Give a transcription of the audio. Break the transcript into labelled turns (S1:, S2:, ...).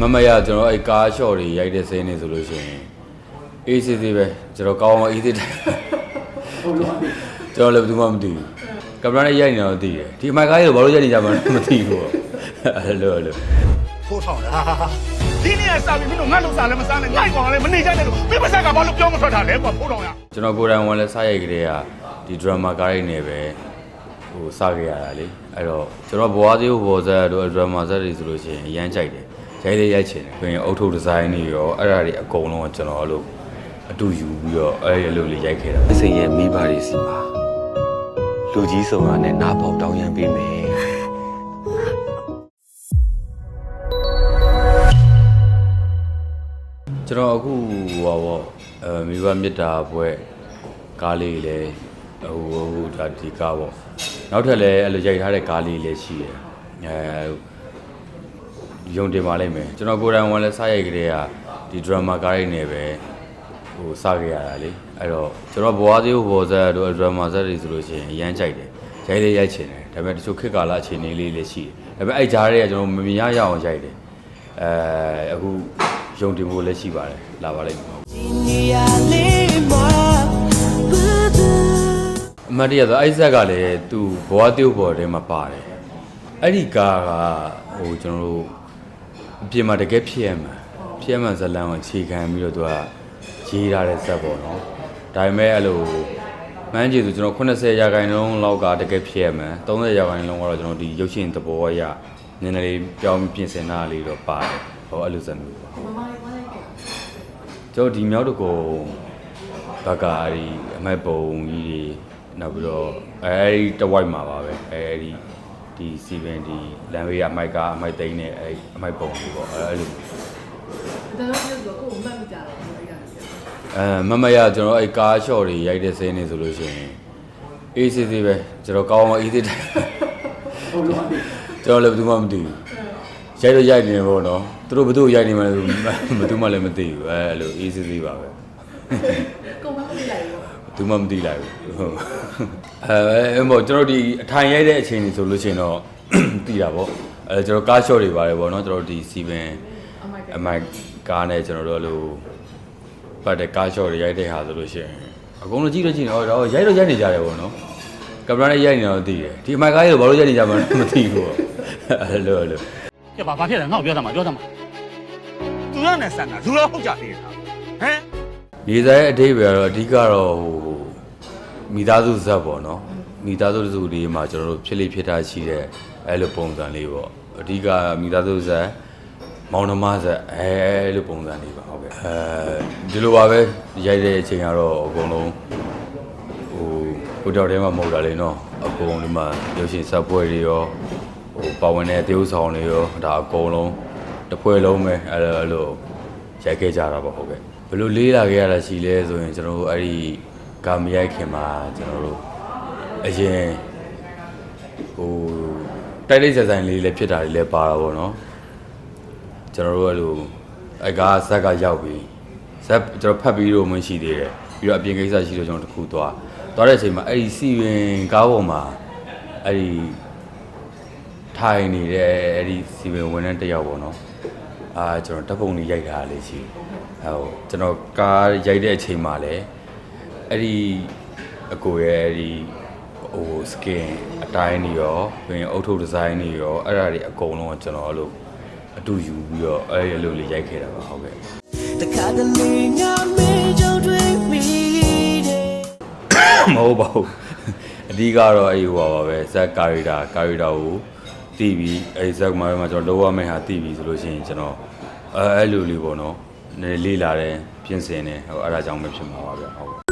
S1: မမရကျွန်တော်အဲ့ကားရှော့တွေရိုက်တဲ့စင်းနေဆိုလို့ရှိရင်အေးစစ်စစ်ပဲကျွန်တော်ကောင်းအောင်အေးစစ်တိုင်းကျွန်တော်လည်းဘယ်သူမှမသိဘူးကင်မရာနဲ့ရိုက်နေတော့သိတယ်ဒီမိုက်ကားကြီးတော့ဘာလို့ရိုက်နေကြမှန်းမသိဘူးပေါ့အဲ့လိုအဲ့လို
S2: ဖိုးထောင်လားဒီနေ့ကစာပြီးမင်းတို့ငတ်လို့စားလည်းမစားနဲ့ငိုက်ကောင်လည်းမနေကြနဲ့လို့မင်းမဆက်ကဘာလို့ပြောမထွက်တာလဲကွာဖိုးထောင်ရ
S1: ကျွန်တော်ကိုယ်တိုင်ဝင်လဲစရိုက်ကြတဲ့ကဒီ drama ကားတွေနဲ့ပဲဟိုစခဲ့ရတာလေအဲ့တော့ကျွန်တော်ဘွားသေးဘောဇက်တို့ drama ဇက်တွေဆိုလို့ရှိရင်အရန်ကြိုက်တယ် ရိုက်လေးရိုက်ချင်တယ်ပြီးရင်အုတ်ထုတ်ဒီဇိုင်းတွေရောအဲ့ဒါတွေအကုန်လုံးကကျွန်တော်အဲ့လိုအတူယူပြီးတော့အဲ့ဒီလိုလေးရိုက်ခဲ့တာ
S3: အစိမ်ရဲ့မိဘတွေစီမှာလူကြီးဆောင်ရနဲ့နားပေါက်တောင်းရမ်းပေးမယ်
S1: ကျွန်တော်အခုဟိုပါပေါ့အဲမိဘမေတ္တာဘွဲ့ကားလေးလည်းဟိုဟိုဒါဒီကားပေါ့နောက်ထပ်လည်းအဲ့လိုရိုက်ထားတဲ့ကားလေးလည်းရှိတယ်အဲ ယုံတင်ပါလိမ့်မယ်ကျွန်တော်ကိုယ်တိုင်ဝင်လဲစရိုက်ကြတဲ့ကဒီ drama ကားတွေနဲ့ပဲဟိုစခဲ့ရတာလေအဲ့တော့ကျွန်တော်ဘွားသေးဘောဇက်တို့ drama ဇက်တွေဆိုလို့ရှိရင်အရန်ကြိုက်တယ်ရိုက်လေးရိုက်ချင်တယ်ဒါပေမဲ့တချို့ခေတ်ကာလအခြေအနေလေးလည်းရှိတယ်ဒါပေမဲ့အဲ့ကြားတွေကကျွန်တော်မမြင်ရရအောင်ရိုက်တယ်အဲအခုယုံတင်ဖို့လည်းရှိပါတယ်လာပါလိမ့်မယ်အမတ်တရဆိုအိုက်ဇက်ကလည်းသူဘဝ tiêu ပေါ်ထဲမှာပါတယ်အဲ့ဒီကားကဟိုကျွန်တော်တို့ အပြင်မှာတကယ်ဖြစ်ရမှာဖြစ်ရမှာဇလန်ကိုခြေခံပြီးတော့သူကရေးထားတဲ့ဇက်ပေါ့နော်ဒါပေမဲ့အဲ့လိုမှန်းကြည့်ဆိုကျွန်တော်80ရာခိုင်နှုန်းလောက်ကတကယ်ဖြစ်ရမှာ30ရာခိုင်နှုန်းကတော့ကျွန်တော်ဒီရုပ်ရှင်သဘောအရနည်းနည်းလေးပြောင်းပြင်ဆင်တာလေးတော့ပါတယ်ဟောအဲ့လိုဇက်မျိုးပါကျွန်တော်ဒီမြောက်တကူဘက်ကအဲ့ဒီအမိုက်ပုံကြီးတွေနောက်ပြီးတော့အဲဒီတဝိုက်မှာပါပဲအဲဒီ ဒီစီဗန်ဒီလမ်းဝေးကအမိုက်ကအမိုက်သိန်းနဲ့အဲအမိုက်ပုံကြီးပေါ့အဲအဲ့လို
S4: ဒါတော့ပြောတော့ကိုယ်မှတ်မိကြတယ်အဲ့ဒါကြီး
S1: အဲမမရကျွန်တော်အဲ့ကားရှော့တွေရိုက်တဲ့စင်းနေဆိုလို့ရှိရင်အေးစစ်စစ်ပဲကျွန်တော်ကောင်းအောင်အေးစစ်တိုင်းကျွန်တော်လည်းဘယ်သူမှမသိဘူးရိုက်တော့ရိုက်နေတယ်ပေါ့နော်သူတို့ဘယ်သူရိုက်နေမှလဲဘယ်သူမှလည်းမသိဘူးအဲအဲ့လိုအေးစစ်စစ်ပါပဲ
S4: ကိုယ်မှတ်မိလိုက်ရော
S1: သူမှမသိလိုက်ဘူးဟုတ်အဲအဲမို့ကျွန်တော်ဒီအထိုင်ရိုက်တဲ့အချိန်ကြီးဆိုလို့ရှိရင်တော့သိတာပေါ့အဲကျွန်တော်ကားရှော့တွေပါတယ်ပေါ့နော်ကျွန်တော်ဒီစီဗန်
S4: အမိုက်က
S1: အမိုက်ကားနဲ့ကျွန်တော်တို့အဲ့လိုပတ်တဲ့ကားရှော့တွေရိုက်တဲ့ဟာဆိုလို့ရှိရင်အကုန်လုံးကြည့်တော့ကြည့်နေတော့ရိုက်တော့ရိုက်နေကြတယ်ပေါ့နော်ကင်မရာနဲ့ရိုက်နေတော့သိတယ်ဒီအမိုက်ကားကြီးတော့ဘာလို့ရိုက်နေကြမှန်းမသိဘူးပေါ့အဲ့လိုအဲ့လို
S2: ကဲဘာဘာဖြစ်လဲငါ့ကိုပြောသားမှာပြောသားမှာသူရနဲ့ဆန်တာသူရဟုတ်ကြသေးတာဟမ်
S1: နေစားရဲ့အတိတ်ပဲကတော့အဓိကတော့ဟိုမိသားစုဇက်ပေါ့နော်မိသားစုစုလေးမှာကျွန်တော်တို့ဖြစ်လိဖြစ်တာရှိတဲ့အဲ့လိုပုံစံလေးပေါ့အဓိကမိသားစုဇက်မောင်နှမဇက်အဲအဲ့လိုပုံစံလေးပါဟုတ်ကဲ့အဲဒီလိုပါပဲရိုက်တဲ့အချိန်ကတော့အကုန်လုံးဟိုဟိုတယ်ထဲမှာမဟုတ်တာလေနော်အကုန်လုံးမှာရုပ်ရှင်ဇက်ပွဲတွေရောဟိုပါဝင်တဲ့တေးဥဆောင်တွေရောဒါအကုန်လုံးတစ်ဖွဲလုံးပဲအဲ့လိုအဲ့လိုရိုက်ခဲ့ကြတာပေါ့ဟုတ်ကဲ့ ဘယ်လိုလေးလာခဲ့ရတာရှိလဲဆိုရင်ကျွန်တော်တို့အဲ့ဒီကာမရိုက်ခင်မှာကျွန်တော်တို့အရင်ဟိုတိုက်လိုက်ဆက်ဆိုင်လေးလည်းဖြစ်တာတွေလည်းပါတာပေါ့နော်ကျွန်တော်တို့အဲ့လိုအကားဇက်ကရောက်ပြီးဇက်ကျွန်တော်ဖတ်ပြီးတော့မရှိသေးတယ်ပြီးတော့အပြင်ကိစ္စရှိလို့ကျွန်တော်တခုသွားသွားတဲ့အချိန်မှာအဲ့ဒီစီရင်ကားပေါ်မှာအဲ့ဒီထိုင်နေတဲ့အဲ့ဒီစီရင်ဝန်ထမ်းတစ်ယောက်ပေါ့နော်အာကျွန်တော်ဓာတ်ပုံလေးရိုက်ထားလေးရှိတယ် ဟိုကျွန်တော်ကားရိုက်တဲ့အချိန်မှာလည်းအဲ့ဒီအကိုရဲ့အဲ့ဒီဟို skin အတိုင်းတွေရောပြီးရင်အုတ်ထုတ်ဒီဇိုင်းတွေရောအဲ့ဒါတွေအကုန်လုံးကကျွန်တော်အဲ့လိုအတူယူပြီးတော့အဲ့ဒီလိုလေးရိုက်ခဲ့တာပါဟုတ်ကဲ့
S5: တခါတလေငါမေးကြုံတွေ့မိတယ်
S1: မဟုတ်ပါဘူးအဓိကတော့အဲ့ဟိုပါပါပဲဇက်ကာရီတာကာရီတာကိုတီးပြီးအဲ့ဇက်မှာမှာကျွန်တော်လောရမယ့်ဟာတီးပြီးဆိုလို့ရှိရင်ကျွန်တော်အဲအဲ့လိုလေးပေါ့နော်နည်း လေးလာတယ်ပြင်ဆင်တယ်ဟိုအဲ့ဒါကြောင့်ပဲဖြစ်မှာပါဗျဟုတ်